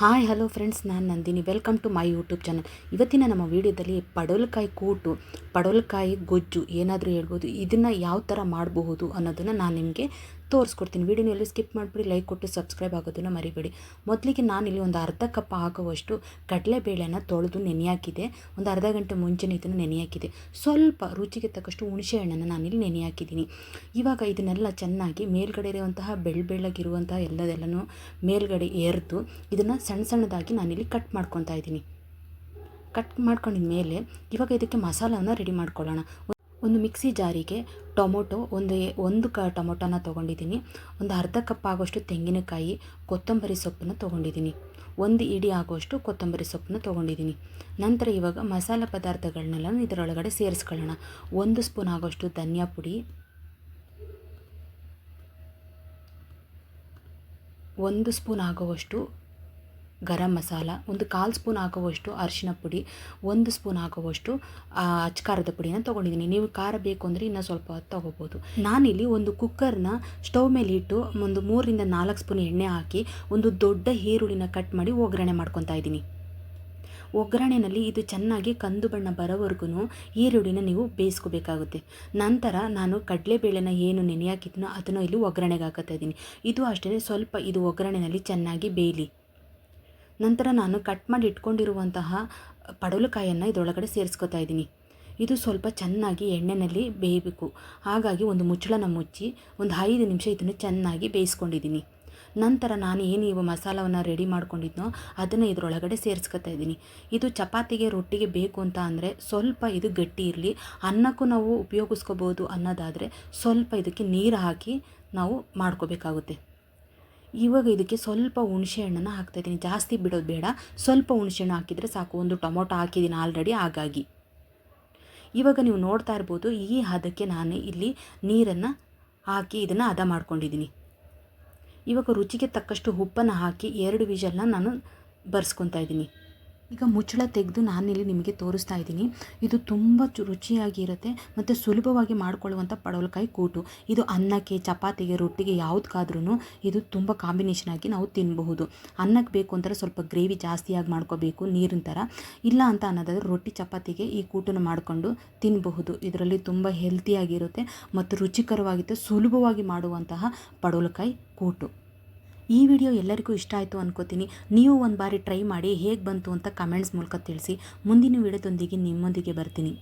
Hi hello friends ನಾನು Nandini. Welcome to my YouTube channel ಇವತ್ತಿನ ನಮ್ಮ ವಿಡಿಯೋದಲ್ಲಿ ಪಡವಲಕಾಯಿ ಕೂಟು, ಪಡವಲಕಾಯಿ ಗೊಜ್ಜು ಏನಾದರೂ ಹೇಳ್ಬೋದು. ಇದನ್ನು ಯಾವ ಥರ ಮಾಡಬಹುದು ಅನ್ನೋದನ್ನು ನಾನು ನಿಮಗೆ ತೋರಿಸ್ಕೊಡ್ತೀನಿ. ವಿಡಿಯೋನ ಎಲ್ಲೂ ಸ್ಕಿಪ್ ಮಾಡಿಬಿಡಿ, ಲೈಕ್ ಕೊಟ್ಟು ಸಬ್ಸ್ಕ್ರೈಬ್ ಆಗೋದನ್ನು ಮರಿಬೇಡಿ. ಮೊದಲಿಗೆ ನಾನಿಲ್ಲಿ ಒಂದು ಅರ್ಧ ಕಪ್ ಹಾಕುವಷ್ಟು ಕಡಲೆಬೇಳೆನ ತೊಳೆದು ನೆನೆಯಾಕಿದೆ. ಒಂದು ಅರ್ಧ ಗಂಟೆ ಮುಂಚೆನೇ ಇದನ್ನು ನೆನೆಯಾಕಿದೆ. ಸ್ವಲ್ಪ ರುಚಿಗೆ ತಕ್ಕಷ್ಟು ಹುಣಸೆ ಹಣ್ಣನ್ನು ನೆನೆ ಹಾಕಿದ್ದೀನಿ ಇವಾಗ ಇದನ್ನೆಲ್ಲ ಚೆನ್ನಾಗಿ ಮೇಲ್ಗಡೆ ಇರುವಂತಹ ಬೆಳ್ಳ ಬೆಳ್ಳಗಿರುವಂತಹ ಎಲ್ಲದೆಲ್ಲನೂ ಮೇಲ್ಗಡೆ ಎರೆದು ಇದನ್ನು ಸಣ್ಣ ಸಣ್ಣದಾಗಿ ನಾನಿಲ್ಲಿ ಕಟ್ ಮಾಡ್ಕೊತಾ ಇದ್ದೀನಿ. ಕಟ್ ಮಾಡ್ಕೊಂಡಿದ ಮೇಲೆ ಇವಾಗ ಇದಕ್ಕೆ ಮಸಾಲವನ್ನು ರೆಡಿ ಮಾಡ್ಕೊಳ್ಳೋಣ. ಒಂದು ಮಿಕ್ಸಿ ಜಾರಿಗೆ ಟೊಮೊಟೊ, ಒಂದು ಒಂದು ಕ ಟೊಮೊಟೊನ ತೊಗೊಂಡಿದ್ದೀನಿ. ಒಂದು ಅರ್ಧ ಕಪ್ ಆಗೋಷ್ಟು ತೆಂಗಿನಕಾಯಿ, ಕೊತ್ತಂಬರಿ ಸೊಪ್ಪನ್ನು ತೊಗೊಂಡಿದ್ದೀನಿ. ಒಂದು ಇಡಿ ಆಗೋಷ್ಟು ಕೊತ್ತಂಬರಿ ಸೊಪ್ಪನ್ನು ತೊಗೊಂಡಿದ್ದೀನಿ. ನಂತರ ಇವಾಗ ಮಸಾಲೆ ಪದಾರ್ಥಗಳನ್ನೆಲ್ಲ ಇದರೊಳಗಡೆ ಸೇರಿಸ್ಕೊಳ್ಳೋಣ. ಒಂದು ಸ್ಪೂನ್ ಆಗೋಷ್ಟು ಧನಿಯಾ ಪುಡಿ. ಒಂದು ಸ್ಪೂನ್ ಆಗುವಷ್ಟು ಗರಂ ಮಸಾಲ, ಒಂದು ಕಾಲು ಸ್ಪೂನ್ ಹಾಕುವಷ್ಟು ಅರಿಶಿನ ಪುಡಿ, ಒಂದು ಸ್ಪೂನ್ ಹಾಕುವಷ್ಟು ಅಚ್ಕಾರದ ಪುಡಿನ ತೊಗೊಂಡಿದ್ದೀನಿ. ನೀವು ಖಾರ ಬೇಕು ಅಂದರೆ ಇನ್ನೂ ಸ್ವಲ್ಪ ತೊಗೋಬೋದು. ನಾನಿಲ್ಲಿ ಒಂದು ಕುಕ್ಕರ್ನ ಸ್ಟವ್ ಮೇಲೆ ಇಟ್ಟು ಒಂದು ಮೂರರಿಂದ ನಾಲ್ಕು ಸ್ಪೂನ್ ಎಣ್ಣೆ ಹಾಕಿ ಒಂದು ದೊಡ್ಡ ಈರುಳ್ಳಿನ ಕಟ್ ಮಾಡಿ ಒಗ್ಗರಣೆ ಮಾಡ್ಕೊತಾ ಇದ್ದೀನಿ. ಒಗ್ಗರಣೆಯಲ್ಲಿ ಇದು ಚೆನ್ನಾಗಿ ಕಂದು ಬಣ್ಣ ಬರೋವರೆಗೂ ಈರುಳ್ಳಿನ ನೀವು ಬೇಯಿಸ್ಕೋಬೇಕಾಗುತ್ತೆ. ನಂತರ ನಾನು ಕಡಲೆಬೇಳೆನ ಏನು ನೆನೆ ಹಾಕಿದ್ನೋ ಅದನ್ನು ಇಲ್ಲಿ ಒಗ್ಗರಣೆಗೆ ಹಾಕುತ್ತಾ ಇದ್ದೀನಿ. ಇದು ಅಷ್ಟೇ, ಸ್ವಲ್ಪ ಇದು ಒಗ್ಗರಣೆಯಲ್ಲಿ ಚೆನ್ನಾಗಿ ಬೇಯಲಿ. ನಂತರ ನಾನು ಕಟ್ ಮಾಡಿ ಇಟ್ಕೊಂಡಿರುವಂತಹ ಪಡವಲಕಾಯನ್ನು ಇದರೊಳಗಡೆ ಸೇರಿಸ್ಕೊತಾ ಇದ್ದೀನಿ. ಇದು ಸ್ವಲ್ಪ ಚೆನ್ನಾಗಿ ಎಣ್ಣೆಯಲ್ಲಿ ಬೇಯಬೇಕು. ಹಾಗಾಗಿ ಒಂದು ಮುಚ್ಚಳನ ಮುಚ್ಚಿ ಒಂದು ಐದು ನಿಮಿಷ ಇದನ್ನು ಚೆನ್ನಾಗಿ ಬೇಯಿಸ್ಕೊಂಡಿದ್ದೀನಿ. ನಂತರ ನಾನು ಏನು ಇವು ಮಸಾಲವನ್ನು ರೆಡಿ ಮಾಡ್ಕೊಂಡಿದ್ನೋ ಅದನ್ನು ಇದರೊಳಗಡೆ ಸೇರಿಸ್ಕೊತಾ ಇದ್ದೀನಿ. ಇದು ಚಪಾತಿಗೆ, ರೊಟ್ಟಿಗೆ ಬೇಕು ಅಂತ ಅಂದರೆ ಸ್ವಲ್ಪ ಇದು ಗಟ್ಟಿ ಇರಲಿ. ಅನ್ನಕ್ಕೂ ನಾವು ಉಪಯೋಗಿಸ್ಕೋಬೋದು ಅನ್ನೋದಾದರೆ ಸ್ವಲ್ಪ ಇದಕ್ಕೆ ನೀರು ಹಾಕಿ ನಾವು ಮಾಡ್ಕೋಬೇಕಾಗುತ್ತೆ. ಇವಾಗ ಇದಕ್ಕೆ ಸ್ವಲ್ಪ ಹುಣಸೆ ಹಣ್ಣನ್ನು ಹಾಕ್ತಾಯಿದ್ದೀನಿ ಜಾಸ್ತಿ ಬಿಡೋದು ಬೇಡ. ಸ್ವಲ್ಪ ಹುಣಸೆ ಹಣ್ಣು ಹಾಕಿದರೆ ಸಾಕು. ಒಂದು ಟೊಮೊಟೊ ಹಾಕಿದ್ದೀನಿ ಆಲ್ರೆಡಿ, ಹಾಗಾಗಿ. ಇವಾಗ ನೀವು ನೋಡ್ತಾ ಇರ್ಬೋದು, ಈ ಹದಕ್ಕೆ ನಾನು ಇಲ್ಲಿ ನೀರನ್ನು ಹಾಕಿ ಇದನ್ನು ಹದ ಮಾಡ್ಕೊಂಡಿದ್ದೀನಿ. ಇವಾಗ ರುಚಿಗೆ ತಕ್ಕಷ್ಟು ಉಪ್ಪನ್ನು ಹಾಕಿ ಎರಡು ವಿಷಲ್ನ ನಾನು ಬರ್ಸ್ಕೊತಾ ಇದ್ದೀನಿ. ಈಗ ಮುಚ್ಚಳ ತೆಗೆದು ನಾನಿಲ್ಲಿ ನಿಮಗೆ ತೋರಿಸ್ತಾ ಇದ್ದೀನಿ. ಇದು ತುಂಬ ರುಚಿಯಾಗಿರುತ್ತೆ ಮತ್ತು ಸುಲಭವಾಗಿ ಮಾಡಿಕೊಳ್ಳುವಂಥ ಪಡವಲಕಾಯಿ ಕೂಟು. ಇದು ಅನ್ನಕ್ಕೆ, ಚಪಾತಿಗೆ, ರೊಟ್ಟಿಗೆ ಯಾವುದಕ್ಕಾದ್ರೂ ಇದು ತುಂಬ ಕಾಂಬಿನೇಷನ್ ಆಗಿ ನಾವು ತಿನ್ನಬಹುದು ಅನ್ನಕ್ಕೆ ಬೇಕು ಅಂದರೆ ಸ್ವಲ್ಪ ಗ್ರೇವಿ ಜಾಸ್ತಿಯಾಗಿ ಮಾಡ್ಕೋಬೇಕು, ನೀರಿನ ಥರ ಇಲ್ಲ ಅಂತ ಅನ್ನೋದಾದ್ರೆ ರೊಟ್ಟಿ, ಚಪಾತಿಗೆ ಈ ಕೂಟನ್ನು ಮಾಡಿಕೊಂಡು ತಿನ್ನಬಹುದು ಇದರಲ್ಲಿ ತುಂಬ ಹೆಲ್ತಿಯಾಗಿರುತ್ತೆ ಮತ್ತು ರುಚಿಕರವಾಗಿತ್ತು, ಸುಲಭವಾಗಿ ಮಾಡುವಂತಹ ಪಡವಲಕಾಯಿ ಕೂಟು. ಈ ವಿಡಿಯೋ ಎಲ್ಲರಿಗೂ ಇಷ್ಟ ಆಯಿತು ಅನ್ಕೋತೀನಿ. ನೀವು ಒಂದು ಬಾರಿ ಟ್ರೈ ಮಾಡಿ ಹೇಗೆ ಬಂತು ಅಂತ ಕಮೆಂಟ್ಸ್ ಮೂಲಕ ತಿಳಿಸಿ. ಮುಂದಿನ ವಿಡಿಯೋದೊಂದಿಗೆ ನಿಮ್ಮೊಂದಿಗೆ ಬರ್ತೀನಿ.